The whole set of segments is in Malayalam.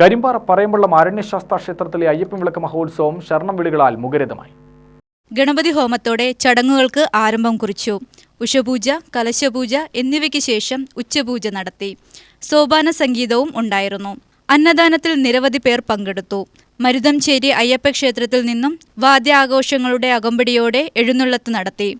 കരിമ്പാറ പറയമ്പുള്ള അരണ്യശാസ്ത്ര ക്ഷേത്രത്തിലെ അയ്യപ്പൻ വിളക്ക് മഹോത്സവം ശരണം വിളികളാൽ മുഖരിതമായി. ഗണപതി ഹോമത്തോടെ ചടങ്ങുകൾക്ക് ആരംഭം കുറിച്ചു. ഉഷപൂജ കലശപൂജ എന്നിവയ്ക്ക് ശേഷം ഉച്ചപൂജ നടത്തി. സോപാന സംഗീതവും ഉണ്ടായിരുന്നു. അന്നദാനത്തിൽ നിരവധി പേർ പങ്കെടുത്തു. മരുതംചേരി അയ്യപ്പ ക്ഷേത്രത്തിൽ നിന്നും വാദ്യാഘോഷങ്ങളുടെ അകമ്പടിയോടെ എഴുന്നള്ളത്ത് നടത്തി.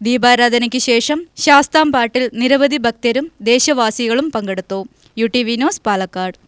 ദീപാരാധനയ്ക്ക് ശേഷം ശാസ്താംപാട്ടിൽ നിരവധി ഭക്തരും ദേശവാസികളും പങ്കെടുത്തു. U T V news Palakkad.